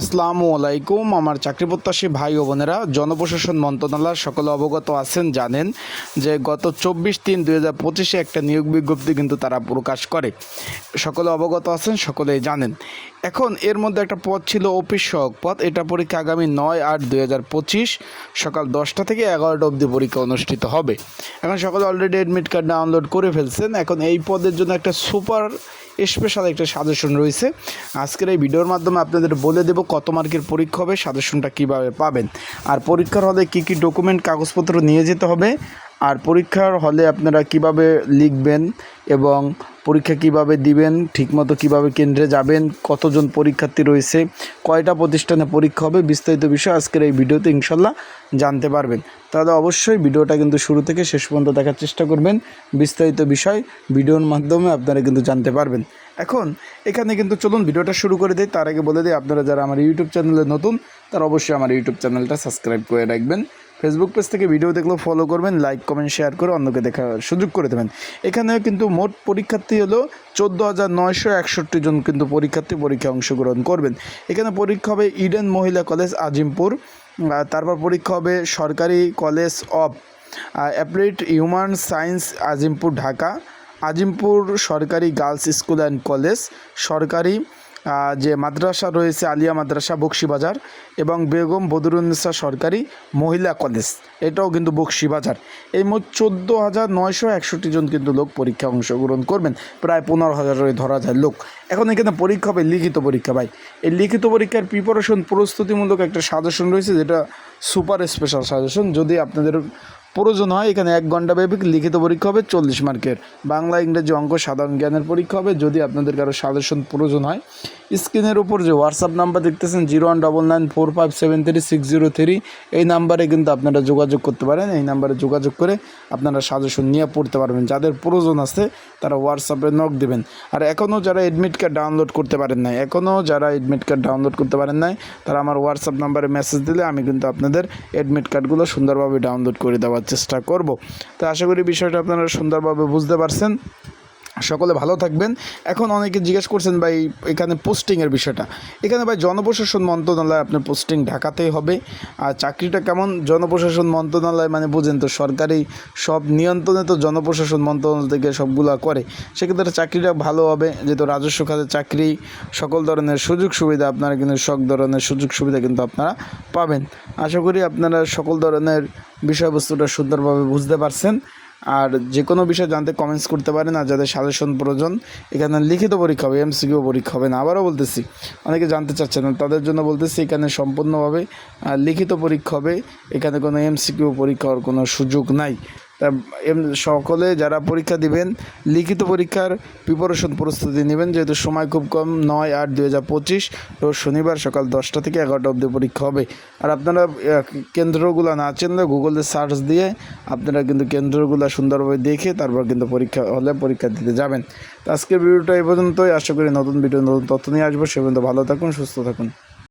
আসসালামু আলাইকুম। আমার চাকরি প্রত্যাশী ভাই ও বোনেরা, জনপ্রশাসন মন্ত্রণালয় সকলে অবগত আছেন, জানেন যে গত চব্বিশ তিন দুই হাজার পঁচিশে একটা নিয়োগ বিজ্ঞপ্তি কিন্তু তারা প্রকাশ করে। সকলে অবগত আছেন, সকলেই জানেন। এখন এর মধ্যে একটা পদ ছিল অফিস সহক পদ, এটা পরীক্ষা আগামী নয় আট দুই হাজার পঁচিশ সকাল দশটা থেকে এগারোটা অবধি পরীক্ষা অনুষ্ঠিত হবে। এখন সকলে অলরেডি অ্যাডমিট কার্ড ডাউনলোড করে ফেলছেন। এখন এই পদের জন্য একটা সুপার স্পেশাল একটা সাজেশন রয়েছে। আজকের এই ভিডিওর মাধ্যমে আপনাদের বলে দেব কত মার্কের পরীক্ষা হবে সাজেশনটা কীভাবে পাবেন। আর পরীক্ষার হলে কী কী ডকুমেন্ট কাগজপত্র নিয়ে যেতে হবে, আর পরীক্ষার হলে আপনারা কীভাবে লিখবেন এবং পরীক্ষা কীভাবে দিবেন, ঠিকমতো কীভাবে কেন্দ্রে যাবেন, কতজন পরীক্ষার্থী রয়েছে, কয়টা প্রতিষ্ঠানে পরীক্ষা হবে, বিস্তারিত বিষয় আজকের এই ভিডিওতে ইনশাল্লাহ জানতে পারবেন। তাহলে অবশ্যই ভিডিওটা কিন্তু শুরু থেকে শেষ পর্যন্ত দেখার চেষ্টা করবেন, বিস্তারিত বিষয় ভিডিওর মাধ্যমে আপনারা কিন্তু জানতে পারবেন। এখন, এখানে কিন্তু চলুন ভিডিওটা শুরু করে দিই, তার আগে বলে দিই, আপনারা যারা আমার ইউটিউব চ্যানেলে নতুন, তারা অবশ্যই আমার ইউটিউব চ্যানেলটা সাবস্ক্রাইব করে রাখবেন। ফেসবুক পেজ থেকে ভিডিও দেখলেও ফলো করবেন লাইক কমেন্ট শেয়ার করে অন্যকে দেখার সুযোগ করে দেবেন। এখানেও কিন্তু মোট পরীক্ষার্থী হলো চোদ্দ হাজার নয়শো একষট্টি জন কিন্তু পরীক্ষার্থী পরীক্ষায় অংশগ্রহণ করবেন। এখানে পরীক্ষা হবে ইডেন মহিলা কলেজ আজিমপুর তারপর পরীক্ষা হবে সরকারি college of applied human science Azimpur Dhaka Azimpur সরকারি গার্লস স্কুল অ্যান্ড কলেজ সরকারি যে মাদ্রাসা রয়েছে আলিয়া মাদ্রাসা, বক্সিবাজার এবং বেগম বদরুন্নেসা সরকারি মহিলা কলেজ। এটাও কিন্তু বক্সিবাজার। এই মোট চোদ্দ হাজার নয়শো একষট্টি জন কিন্তু লোক পরীক্ষা অংশগ্রহণ করবেন। প্রায় পনেরো হাজার ধরা যায় লোক। এখন এখানে পরীক্ষা হবে লিখিত পরীক্ষা, ভাই। এই লিখিত পরীক্ষার প্রিপারেশন প্রস্তুতিমূলক একটা সাজেশন রয়েছে যেটা সুপার স্পেশাল সাজেশন যদি আপনাদের প্রয়োজন হয়, এখানে এক ঘণ্টা ব্যাপী লিখিত পরীক্ষা হবে, চল্লিশ মার্কের। বাংলা, ইংরেজি অঙ্ক সাধারণ জ্ঞানের পরীক্ষা হবে, যদি আপনাদের কারও সাজেশন প্রয়োজন হয়। স্ক্রিনের উপর যে হোয়াটসঅ্যাপ নাম্বার দেখতেছেন, zero one double nine four five seven three six zero three, এই নাম্বারে কিন্তু আপনারা যোগাযোগ করতে পারেন। এই নাম্বারে যোগাযোগ করে আপনারা সাজেশন নিয়ে পড়তে পারবেন। যাদের প্রয়োজন আছে, তারা হোয়াটসঅ্যাপে নক দেবেন। আর এখনও যারা এডমিট কার্ড ডাউনলোড করতে পারেন নাই এখনও যারা এডমিট কার্ড ডাউনলোড করতে পারেন নাই, তারা আমার হোয়াটসঅ্যাপ নাম্বারে মেসেজ দিলে আমি কিন্তু আপনাদের এডমিট কার্ডগুলো সুন্দরভাবে ডাউনলোড করে দেওয়ার চেষ্টা করব। তো আশা করি বিষয়টা আপনারা সুন্দরভাবে বুঝতে পারছেন। সকলে ভালো থাকবেন। এখন অনেকে জিজ্ঞেস করছেন ভাই, এখানে পোস্টিংয়ের বিষয়টা। এখানে ভাই, জনপ্রশাসন মন্ত্রণালয় আপনার পোস্টিং ঢাকাতেই হবে। আর চাকরিটা কেমন? জনপ্রশাসন মন্ত্রণালয় মানে বুঝেন তো, সরকারি সব নিয়ন্ত্রণে তো জনপ্রশাসন মন্ত্রণালয় থেকে সবগুলা করে। সেক্ষেত্রে চাকরিটা ভালো হবে, যেহেতু রাজস্ব খাতে চাকরি, সকল ধরনের সুযোগ সুবিধা আপনারা কিন্তু, সব ধরনের সুযোগ সুবিধা কিন্তু আপনারা পাবেন। আশা করি আপনারা সকল ধরনের বিষয়বস্তুটা সুন্দরভাবে বুঝতে পারছেন। আর যে কোনো বিষয় জানতে কমেন্টস করতে পারেন আর যাদের সাজেশন প্রয়োজন, এখানে লিখিত পরীক্ষা হবে এমসিকিউ পরীক্ষা হবে না। আবারও বলতেছি, অনেকে জানতে চাচ্ছেন না, তাদের জন্য বলতেছি, এখানে সম্পূর্ণভাবে লিখিত পরীক্ষা হবে, এখানে কোনো এমসিকিউ পরীক্ষা হওয়ার কোনো সুযোগ নাই। তা সকলে যারা পরীক্ষা দিবেন, লিখিত পরীক্ষার প্রিপারেশন প্রস্তুতি নেবেন, যেহেতু সময় খুব কম, নয় আট দুই হাজার পঁচিশ রোজ শনিবার সকাল দশটা থেকে এগারোটা অবধি পরীক্ষা হবে। আর আপনারা কেন্দ্রগুলো না চিনলে গুগলে সার্চ দিয়ে আপনারা কিন্তু কেন্দ্রগুলো সুন্দরভাবে দেখে তারপর কিন্তু পরীক্ষা হলে পরীক্ষা দিতে যাবেন। তো আজকের ভিডিওটা এই পর্যন্তই। আশা করি নতুন ভিডিও নতুন তথ্য নিয়ে আসব। সে পর্যন্ত ভালো থাকুন, সুস্থ থাকুন।